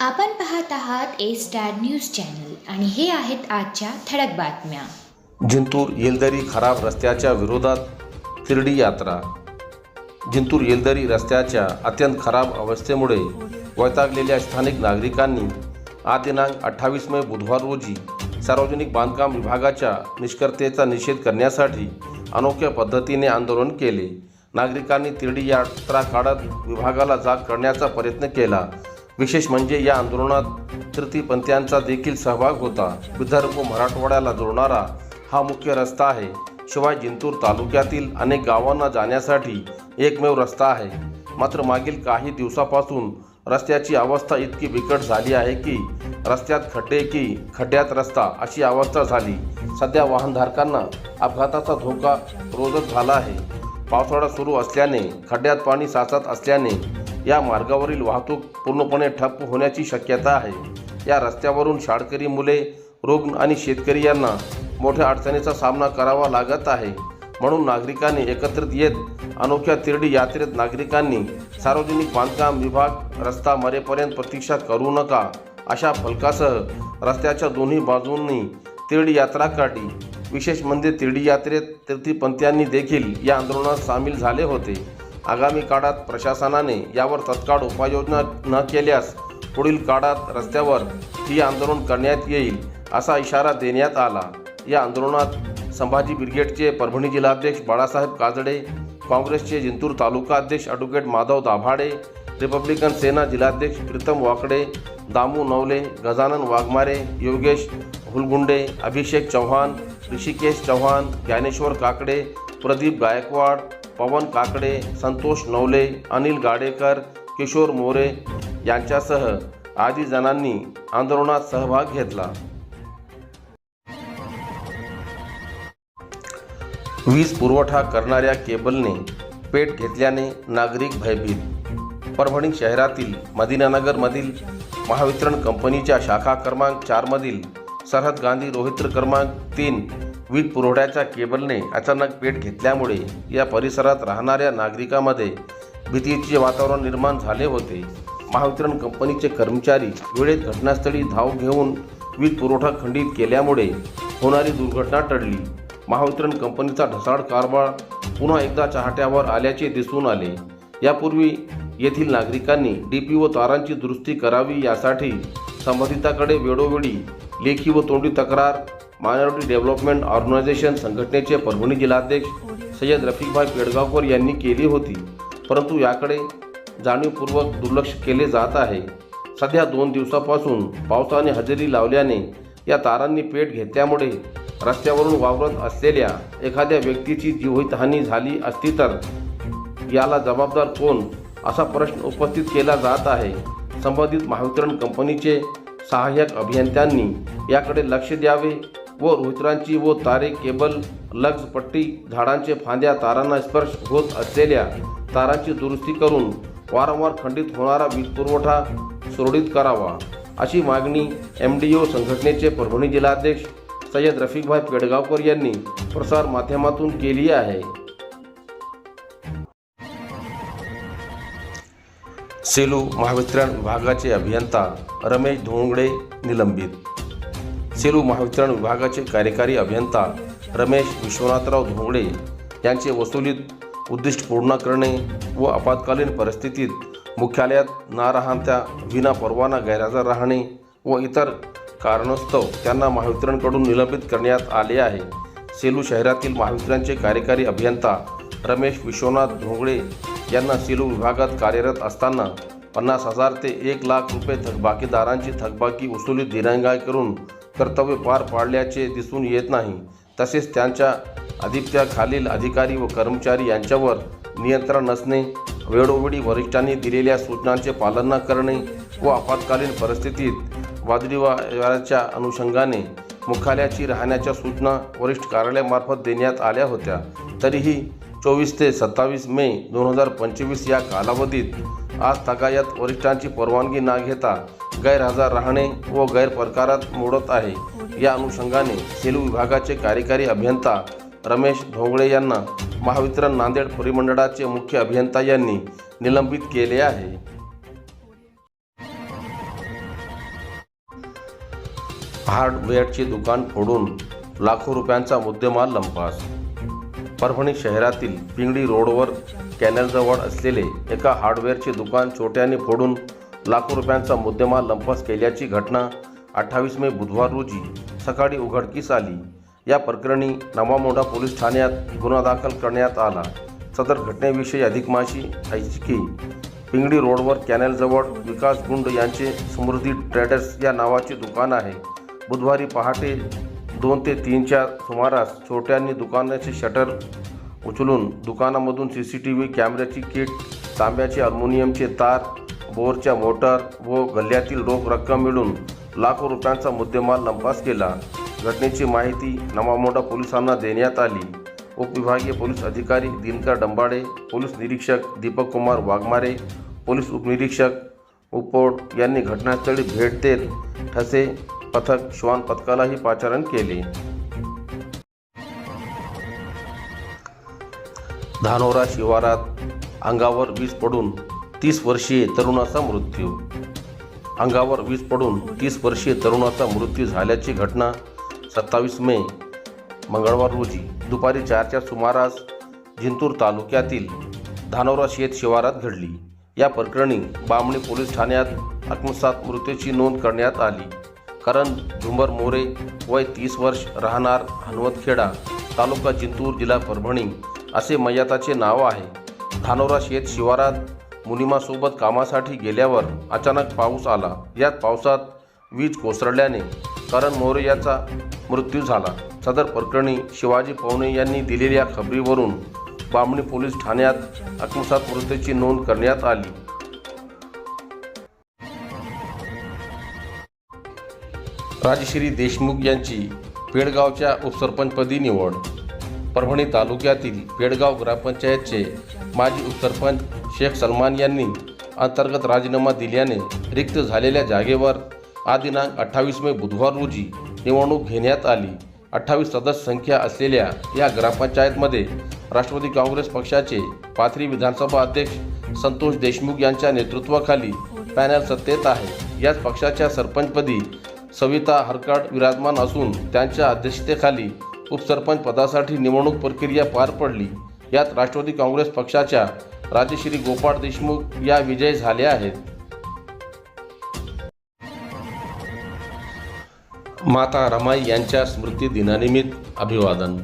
आपण पाहत आहात ए स्टार न्यूज चॅनल आणि हे आहेत आजच्या ठळक बातम्या. जिंतूर येलदरी खराब रस्त्याच्या विरोधात तिरडी यात्रा. जिंतूर येलदरी रस्त्याच्या अत्यंत खराब अवस्थेमुळे वैतागलेल्या स्थानिक नागरिकांनी आज दिनांक अठ्ठावीस मे बुधवार रोजी सार्वजनिक बांधकाम विभागाच्या निष्कर्तेचा निषेध करण्यासाठी अनोख्या पद्धतीने आंदोलन केले. नागरिकांनी तिरडी यात्रा काढत विभागाला जाग करण्याचा प्रयत्न केला. विशेष म्हणजे या आंदोलनात तृतीयपंथीयांचा देखील सहभाग होता. विदर्भ व मराठवाड्याला जोडणारा हा मुख्य रस्ता आहे. शिवाय जिंतूर तालुक्यातील अनेक गावांना जाण्यासाठी एकमेव रस्ता आहे. मात्र मागील काही दिवसापासून रस्त्याची अवस्था इतकी बिकट झाली आहे की रस्त्यात खड्डे की खड्ड्यात रस्ता अशी अवस्था झाली. सध्या वाहनधारकांना अपघाताचा धोका रोजच झाला आहे. पावसाळा सुरू असल्याने खड्ड्यात पाणी साचत असल्याने या मार्गावरील वाहतूक पूर्णपणे ठप्प होण्याची शक्यता आहे. या रस्त्यावरून शाळकरी मुले रुग्ण आणि शेतकरी यांना मोठ्या अडचणीचा सामना करावा लागत आहे. म्हणून नागरिकांनी एकत्रित येत अनोख्या तिरडी यात्रेत नागरिकांनी सार्वजनिक बांधकाम विभाग रस्ता मरेपर्यंत प्रतीक्षा करू नका अशा फलकासह रस्त्याच्या दोन्ही बाजूंनी तिरडी यात्रा काढली. विशेष म्हणजे तिरडी यात्रेत तृतीयपंथीयांनी देखील या आंदोलनात सामील झाले होते. आगामी काळात प्रशासनाने यावर तत्काळ उपाययोजना न केल्यास पुढील काळात रस्त्यावर ही आंदोलन करण्यात येईल असा इशारा देण्यात आला. या आंदोलनात संभाजी ब्रिगेडचे परभणी जिल्हाध्यक्ष बाळासाहेब काजडे काँग्रेसचे जिंतूर तालुका अध्यक्ष ॲडव्होकेट माधव दाभाडे रिपब्लिकन सेना जिल्हाध्यक्ष प्रीतम वाकडे दामू नवले गजानन वाघमारे योगेश हुलगुंडे अभिषेक चव्हाण ऋषिकेश चव्हाण ज्ञानेश्वर काकडे प्रदीप गायकवाड पवन काकडे संतोष नवले अनिल गाडेकर किशोर मोरे यांच्यासह आदी जणांनी आंदोलनात सहभाग घेतला. वीज पुरवठा करणाऱ्या केबलने पेट घेतल्याने नागरिक भयभीत. परभणी शहरातील मदिनानगरमधील महावितरण कंपनीच्या शाखा क्रमांक चारमधील सरहद गांधी रोहित्र क्रमांक तीन वीज पुरवठ्याच्या केबलने अचानक पेट घेतल्यामुळे या परिसरात राहणाऱ्या नागरिकांमध्ये भीतीचे वातावरण निर्माण झाले होते. महावितरण कंपनीचे कर्मचारी वेळेत घटनास्थळी धाव घेऊन वीज पुरवठा खंडित केल्यामुळे होणारी दुर्घटना टळली. महावितरण कंपनीचा ढसाळ कारभार पुन्हा एकदा चाहट्यावर आल्याचे दिसून आले. यापूर्वी येथील नागरिकांनी डी पी व तारांची दुरुस्ती करावी यासाठी संबंधिताकडे वेळोवेळी लेखी व तोंडी तक्रार मायनॉरिटी डेव्हलपमेंट ऑर्गनायझेशन संघटनेचे परभणी जिल्हाध्यक्ष सय्यद रफिकभाई पेडगावकर यांनी केली होती. परंतु याकडे जाणीवपूर्वक दुर्लक्ष केले जात आहे. सध्या दोन दिवसापासून पावसाने हजेरी लावल्याने या तारांनी पेट घेतल्यामुळे रस्त्यावरून वावरत असलेल्या एखाद्या व्यक्तीची जीवितहानी झाली असती तर याला जबाबदार कोण असा प्रश्न उपस्थित केला जात आहे. संबंधित महावितरण कंपनीचे सहाय्यक अभियंत्यांनी याकडे लक्ष द्यावे व उतरांची व तारे केबल लग्ज पट्टी झाडांचे फांद्या तारांना स्पर्श होत असलेल्या तारांची दुरुस्ती करून वारंवार खंडित होणारा वीज पुरवठा सुरळीत करावा अशी मागणी एम डी ओ संघटनेचे परभणी जिल्हाध्यक्ष सय्यद रफिकभाई पेडगावकर यांनी प्रसार माध्यमातून केली आहे. सेलू महावितरण विभागाचे अभियंता रमेश धोंगडे निलंबित सेलू महावितरण विभागाचे कार्यकारी अभियंता रमेश विश्वनाथराव धोंगडे यांचे वसुलीत उद्दिष्ट पूर्ण करणे व आपत्कालीन परिस्थितीत मुख्यालयात ना राहत्या विना परवाना गैरहजर राहणे व इतर कारणास्तव त्यांना महावितरणकडून निलंबित करण्यात आले आहे. सेलू शहरातील महावितरणचे कार्यकारी अभियंता रमेश विश्वनाथ धोंगडे यांना सेलू विभागात कार्यरत असताना पन्नास हजार ते एक लाख रुपये थकबाकीदारांची थकबाकी वसुली दिरंगाई करून कर्तव्य पार पाडल्याचे दिसून येत नाही. तसेच त्यांच्या अधिपत्याखालील अधिकारी व कर्मचारी यांच्यावर नियंत्रण नसणे वेळोवेळी वरिष्ठांनी दिलेल्या सूचनांचे पालन न करणे व आपत्कालीन परिस्थितीत वादविवादाच्या अनुषंगाने मुख्यालयाची राहण्याच्या सूचना वरिष्ठ कार्यालयामार्फत देण्यात आल्या होत्या. तरीही चोवीस ते सत्तावीस मे दोन हजार पंचवीस या कालावधीत आज तगायत वरिष्ठांची परवानगी न घेता गैरहजर राहणे व गैरप्रकारात मोडत आहे. या अनुषंगाने सेलू विभागाचे कार्यकारी अभियंता रमेश ढोंगळे यांना महावितरण नांदेड परिमंडळाचे मुख्य अभियंता यांनी निलंबित केले आहे. हार्डवेअरचे दुकान फोडून लाखो रुपयांचा मुद्देमाल लंपास. परभणी शहरातील पिंगडी रोडवर कॅनलजवळ असलेले एका हार्डवेअरचे दुकान छोट्याने फोडून लाखो रुपयांचा मुद्देमाल लंपास केल्याची घटना अठ्ठावीस मे बुधवार रोजी सकाळी उघडकीस आली. या प्रकरणी नवामोंढा पोलीस ठाण्यात गुन्हा दाखल करण्यात आला. सदर घटनेविषयी अधिक माहिती ऐची की. रोडवर कॅनलजवळ विकास गुंड यांचे समृद्धी ट्रेडर्स या नावाचे दुकान आहे. बुधवारी पहाटे दोन ते तीनच्या सुमारास छोट्यांनी दुकानाचे शटर उचलून दुकानामधून सी सी टी व्ही कॅमेऱ्याची किट तांब्याचे अल्युमिनियमचे तार बोरच्या मोटर व गल्ल्यातील रोख रक्कम मिळून लाखो रुपयांचा मुद्देमाल लंपास केला. घटनेची माहिती नवामोंडा पोलिसांना देण्यात आली. उपविभागीय पोलीस अधिकारी दिनकर डंबाडे पोलीस निरीक्षक दीपक कुमार वाघमारे पोलीस उपनिरीक्षक उपोड यांनी घटनास्थळी भेट देत ठसे पथक श्वान पथकालाही पाचारण केले. धानोरा शिवारात अंगावर वीज पडून तीस वर्षीय तरुणाचा मृत्यू. अंगावर वीज पडून तीस वर्षीय तरुणाचा मृत्यू झाल्याची घटना सत्तावीस मे मंगळवार रोजी. दुपारी चारच्या सुमारास जिंतूर तालुक्यातील धानोरा शेत शिवारात घडली. या प्रकरणी बामणी पोलीस ठाण्यात आत्मसात मृत्यूची नोंद करण्यात आली. करण झुंबर मोरे वय तीस वर्ष राहणार हनुमतखेडा तालुका जिंतूर जिल्हा परभणी असे मयताचे नाव आहे. धानोरा शेत शिवारात मुनिमासोबत कामासाठी गेल्यावर अचानक पाऊस आला. यात पावसात वीज कोसळल्याने करण मोरे याचा मृत्यू झाला. सदर प्रकरणी शिवाजी पवने यांनी दिलेल्या खबरीवरून बामणी पोलीस ठाण्यात आत्मसात मृत्यूची नोंद करण्यात आली. राजश्री देशमुख यांची पेडगावच्या उपसरपंचपदी निवड. परभणी तालुक्यातील पेडगाव ग्रामपंचायतचे माजी उपसरपंच शेख सलमान यांनी अंतर्गत राजीनामा दिल्याने रिक्त झालेल्या जागेवर आदिनांक दिनांक अठ्ठावीस मे बुधवार रोजी निवडणूक घेण्यात आली. अठ्ठावीस सदस्य संख्या असलेल्या या ग्रामपंचायतमध्ये राष्ट्रवादी काँग्रेस पक्षाचे पाथरी विधानसभा अध्यक्ष संतोष देशमुख यांच्या नेतृत्वाखाली पॅनल सत्तेत आहे. याच पक्षाच्या सरपंचपदी सविता हरकाट विराजमान असून त्यांच्या अध्यक्षतेखाली उपसरपंच पदासाठी निवडणूक प्रक्रिया पार पडली. यात राष्ट्रवादी काँग्रेस पक्षाच्या राजश्री गोपाळ देशमुख या विजयी झाल्या आहेत. माता रमाई यांच्या स्मृती दिनानिमित्त अभिवादन.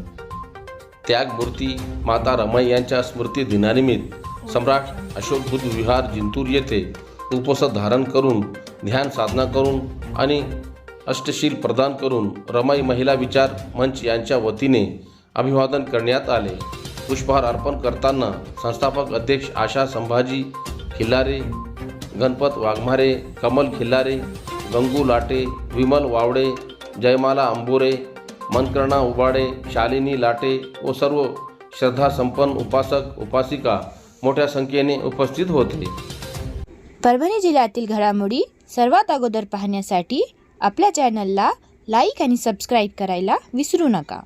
त्यागमूर्ती माता रमाई यांच्या स्मृती दिनानिमित्त सम्राट अशोक बुद्ध विहार जिंतूर येथे उपसत धारण करून ध्यान साधना करून आणि अष्टशील प्रदान करून रमाई महिला विचार मंच यांच्या वतीने अभिवादन करण्यात आले. पुष्पहार अर्पण करताना संस्थापक अध्यक्ष आशा संभाजी खिल्लारे गणपत वाघमारे कमल खिल्लारे गंगू लाटे विमल वावडे जयमाला अंबोरे मनकर्णा उबाडे शालिनी लाटे व सर्व श्रद्धासंपन्न उपासक उपासिका मोठ्या संख्येने उपस्थित होते. परभणी जिल्ह्यातील घडामोडी सर्वात अगोदर पाहण्यासाठी आपल्या चॅनलला लाईक आणि सबस्क्राईब करायला विसरू नका.